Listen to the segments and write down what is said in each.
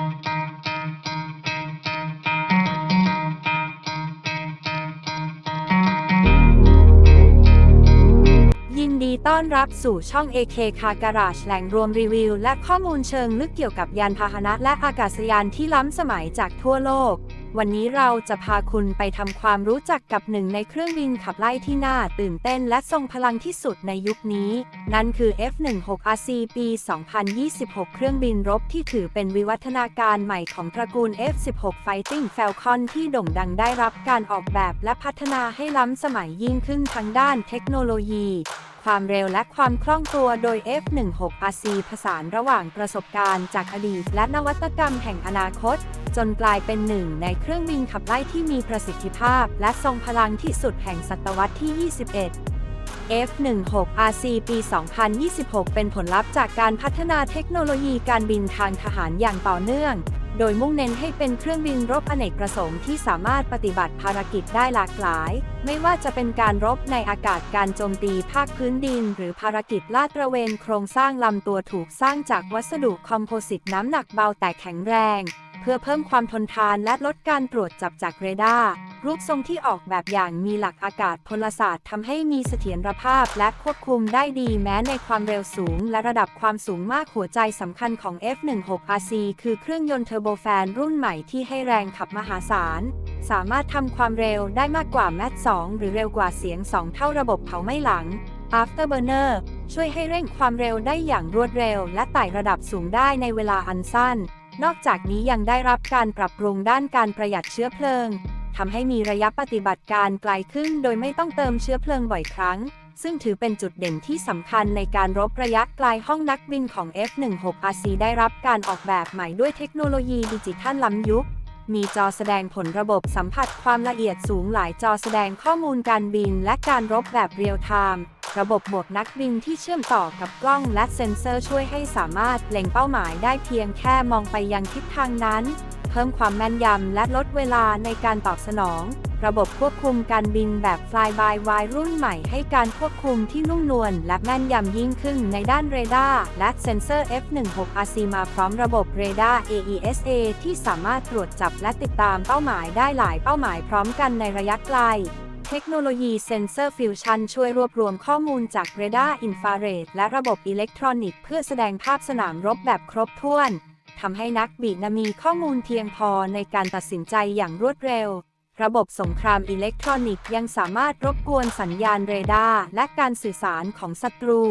ยินดีต้อนรับสู่ช่อง AK Car Garage แหล่งรวมรีวิว และข้อมูลเชิงลึกเกี่ยวกับยานพาหนะและอากาศยานที่ล้ำสมัยจากทั่วโลก วันนี้เราจะพาคุณไปทำความรู้จักกับหนึ่งในเครื่องบินขับไล่ที่น่าตื่นเต้นและทรงพลังที่สุดในยุคนี้ นั่นคือ F-16RC ปี 2026 เครื่องบินรบที่ถือเป็นวิวัฒนาการใหม่ของตระกูล F-16 Fighting Falcon ที่โด่งดังได้รับการออกแบบและพัฒนาให้ล้ำสมัยยิ่งขึ้นทั้งด้านเทคโนโลยี ความเร็วและความคล่องตัวโดย F16RC ผสานระหว่างประสบการณ์จากอดีต และนวัตกรรมแห่งอนาคต จนกลายเป็นหนึ่งในเครื่องบินขับไล่ที่มีประสิทธิภาพ และทรงพลังที่สุดแห่งศตวรรษที่ 21 F16RC ปี 2026 เป็นผลลัพธ์จากการพัฒนาเทคโนโลยีการบินทางทหารอย่างต่อเนื่อง โดยมุ่งเน้นให้เป็นเครื่องบินรบอเนกประสงค์ที่สามารถปฏิบัติภารกิจได้หลากหลาย ไม่ว่าจะเป็นการรบในอากาศการโจมตีภาคพื้นดิน หรือภารกิจลาดตระเวนโครงสร้างลำตัวถูกสร้างจากวัสดุคอมโพสิตน้ำหนักเบาแต่แข็งแรง เพื่อเพิ่มความทนทานและลดการตรวจจับจากเรดาร์ รูปทรงที่ออกแบบอย่างมีหลักอากาศพลศาสตร์ทำให้มีเสถียรภาพและควบคุมได้ดีแม้ในความเร็วสูง และระดับความสูงมากหัวใจสำคัญของ F16RC คือเครื่องยนต์เทอร์โบแฟนรุ่นใหม่ที่ให้แรงขับมหาศาล สามารถทำความเร็วได้มากกว่าแมท2หรือเร็วกว่าเสียง 2 เท่าระบบเผาไม่หลัง Afterburner ช่วยให้เร่งความเร็วได้อย่างรวดเร็ว และไต่ระดับสูงได้ในเวลาอันสั้น นอกจากนี้ยังได้รับการปรับปรุงด้านการประหยัดเชื้อเพลิงทำให้มีระยะปฏิบัติการไกลขึ้นโดยไม่ต้องเติมเชื้อเพลิงบ่อยครั้ง ซึ่งถือเป็นจุดเด่นที่สำคัญในการรบระยะไกลห้องนักบินของ F16RC ได้รับการออกแบบใหม่ด้วยเทคโนโลยีดิจิทัลล้ำยุค มีจอแสดงผลระบบสัมผัสความละเอียดสูงหลายจอแสดงข้อมูลการบินและการรบแบบเรียลไทม์ ระบบบวกนักบินที่เชื่อมต่อกับกล้องและเซ็นเซอร์ช่วยให้สามารถเล็งเป้าหมายได้เพียงแค่มองไปยังทิศทางนั้น เพิ่มความแม่นยำและลดเวลาในการตอบสนอง ระบบควบคุมการบินแบบ Fly by Wire รุ่นใหม่ให้การควบคุมที่นุ่มนวลและแม่นยำยิ่งขึ้นในด้านเรดาร์และเซ็นเซอร์ F16RC มาพร้อมระบบเรดาร์ AESA ที่สามารถตรวจจับและติดตามเป้าหมายได้หลายเป้าหมายพร้อมกันในระยะไกล เทคโนโลยีเซนเซอร์ฟิวชันช่วยรวบรวมข้อมูลจากเรดาร์อินฟราเรดและระบบอิเล็กทรอนิกส์เพื่อแสดงภาพสนามรบแบบครบถ้วนทำให้นักบินมีข้อมูลเพียงพอในการตัดสินใจอย่างรวดเร็ว ระบบสงครามอิเล็กทรอนิกส์ยังสามารถรบกวนสัญญาณเรดาร์และการสื่อสารของศัตรู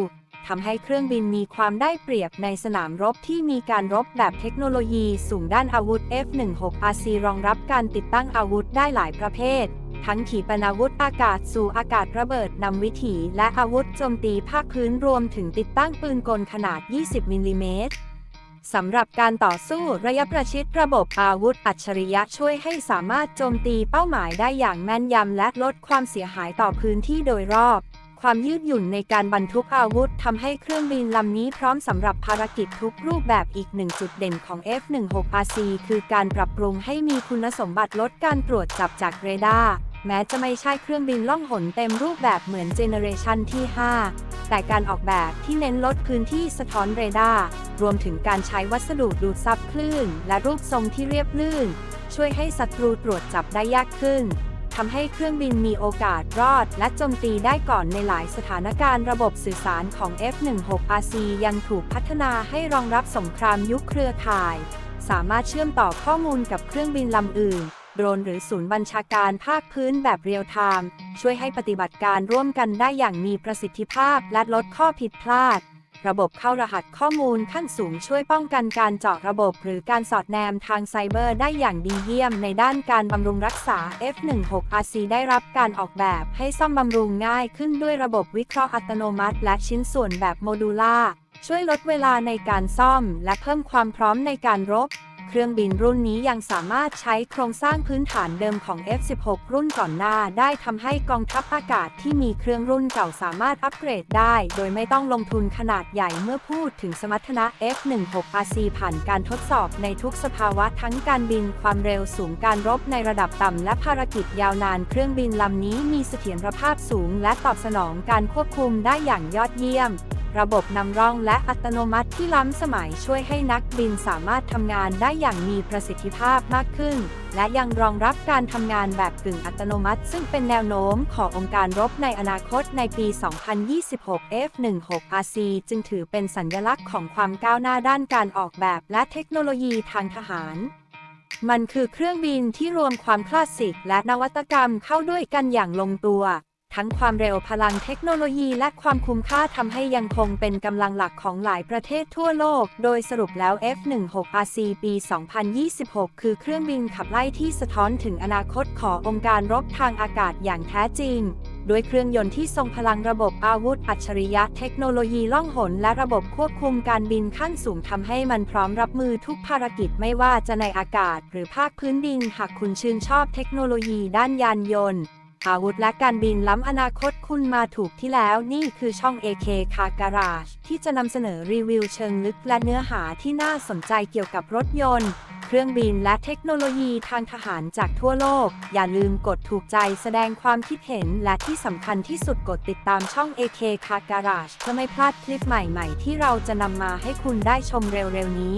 ทำให้เครื่องบินมีความได้เปรียบในสนามรบที่มีการรบแบบเทคโนโลยีสูงด้านอาวุธ F16RC รองรับการติดตั้งอาวุธได้หลายประเภท ทั้งขีปนาวุธอากาศสู่อากาศระเบิดนำวิถีและอาวุธโจมตีภาคพื้นรวมถึงติดตั้งปืนกลขนาด 20 มิลลิเมตรสำหรับการต่อสู้ระยะประชิดระบบอาวุธอัจฉริยะช่วยให้สามารถโจมตีเป้าหมายได้อย่างแม่นยำและลดความเสียหายต่อพื้นที่โดยรอบ ความยืดหยุ่นในการบรรทุกอาวุธทำให้เครื่องบินลำนี้พร้อมสำหรับภารกิจทุกรูปแบบอีกหนึ่งจุดเด่นของ F16RC คือการปรับปรุงให้มีคุณสมบัติลดการตรวจจับจากเรดาร์ แม้จะไม่ใช่เครื่องบินล่องหนเต็มรูปแบบเหมือนเจเนเรชันที่ 5 แต่การออกแบบที่เน้นลดพื้นที่สะท้อนเรดาร์ รวมถึงการใช้วัสดุดูดซับคลื่น และรูปทรงที่เรียบลื่น ช่วยให้ศัตรูตรวจจับได้ยากขึ้นทำให้เครื่องบินมีโอกาสรอด และโจมตีได้ก่อนในหลายสถานการณ์ระบบสื่อสารของ F16RC ยังถูกพัฒนาให้รองรับสงครามยุคเครือข่าย สามารถเชื่อมต่อข้อมูลกับเครื่องบินลำอื่น โดรนหรือศูนย์บัญชาการภาคพื้นแบบเรียลไทม์ช่วยให้ปฏิบัติการร่วมกันได้อย่างมีประสิทธิภาพและลดข้อผิดพลาด ระบบเข้ารหัสข้อมูลขั้นสูงช่วยป้องกันการเจาะระบบ หรือการสอดแนมทางไซเบอร์ได้อย่างดีเยี่ยมในด้านการบำรุงรักษา F16RC ได้รับการออกแบบให้ซ่อมบำรุงง่ายขึ้นด้วยระบบวิเคราะห์อัตโนมัติ และชิ้นส่วนแบบโมดูล่าช่วยลดเวลาในการซ่อม และเพิ่มความพร้อมในการรบ เครื่องบินรุ่นนี้ยังสามารถใช้โครงสร้างพื้นฐานเดิมของ F16 รุ่นก่อนหน้าได้ทำให้กองทัพอากาศที่มีเครื่องรุ่นเก่าสามารถอัปเกรดได้ โดยไม่ต้องลงทุนขนาดใหญ่เมื่อพูดถึงสมรรถนะ F16RC ผ่านการทดสอบในทุกสภาวะทั้งการบินความเร็วสูงการรบในระดับต่ำและภารกิจยาวนานเครื่องบินลำนี้มีเสถียรภาพสูง และตอบสนองการควบคุมได้อย่างยอดเยี่ยม ระบบนำร่องและอัตโนมัติที่ล้ำสมัยช่วยให้นักบินสามารถทำงานได้อย่างมีประสิทธิภาพมากขึ้น และยังรองรับการทำงานแบบกึ่งอัตโนมัติ ซึ่งเป็นแนวโน้มขององค์การรบในอนาคตในปี 2026 F-16RC จึงถือเป็นสัญลักษณ์ของความก้าวหน้าด้านการออกแบบและเทคโนโลยีทางทหารมันคือเครื่องบินที่รวมความคลาสสิกและนวัตกรรมเข้าด้วยกันอย่างลงตัว ทั้งความเร็วพลังเทคโนโลยีและความคุ้มค่าทำให้ยังคงเป็นกำลังหลักของหลายประเทศทั่วโลก โดยสรุปแล้ว F-16RC ปี 2026 คือเครื่องบินขับไล่ที่สะท้อนถึงอนาคตขององค์การรบทางอากาศอย่างแท้จริงด้วยเครื่องยนต์ที่ทรงพลังระบบอาวุธอัจฉริยะเทคโนโลยีล่องหน และระบบควบคุมการบินขั้นสูงทำให้มันพร้อมรับมือทุกภารกิจไม่ว่าจะในอากาศ หรือภาคพื้นดินหากคุณชื่นชอบเทคโนโลยีด้านยานยนต์ อาวุธและการบินล้ำอนาคตคุณมาถูกที่แล้วนี่คือช่อง AK Car Garage ที่จะนำเสนอรีวิวเชิงลึกและเนื้อหาที่น่าสนใจเกี่ยวกับรถยนต์ เครื่องบินและเทคโนโลยีทางทหารจากทั่วโลก อย่าลืมกดถูกใจแสดงความคิดเห็นและที่สำคัญที่สุดกดติดตามช่อง AK Car Garage เพื่อไม่พลาดคลิปใหม่ๆ ที่เราจะนำมาให้คุณได้ชมเร็วๆนี้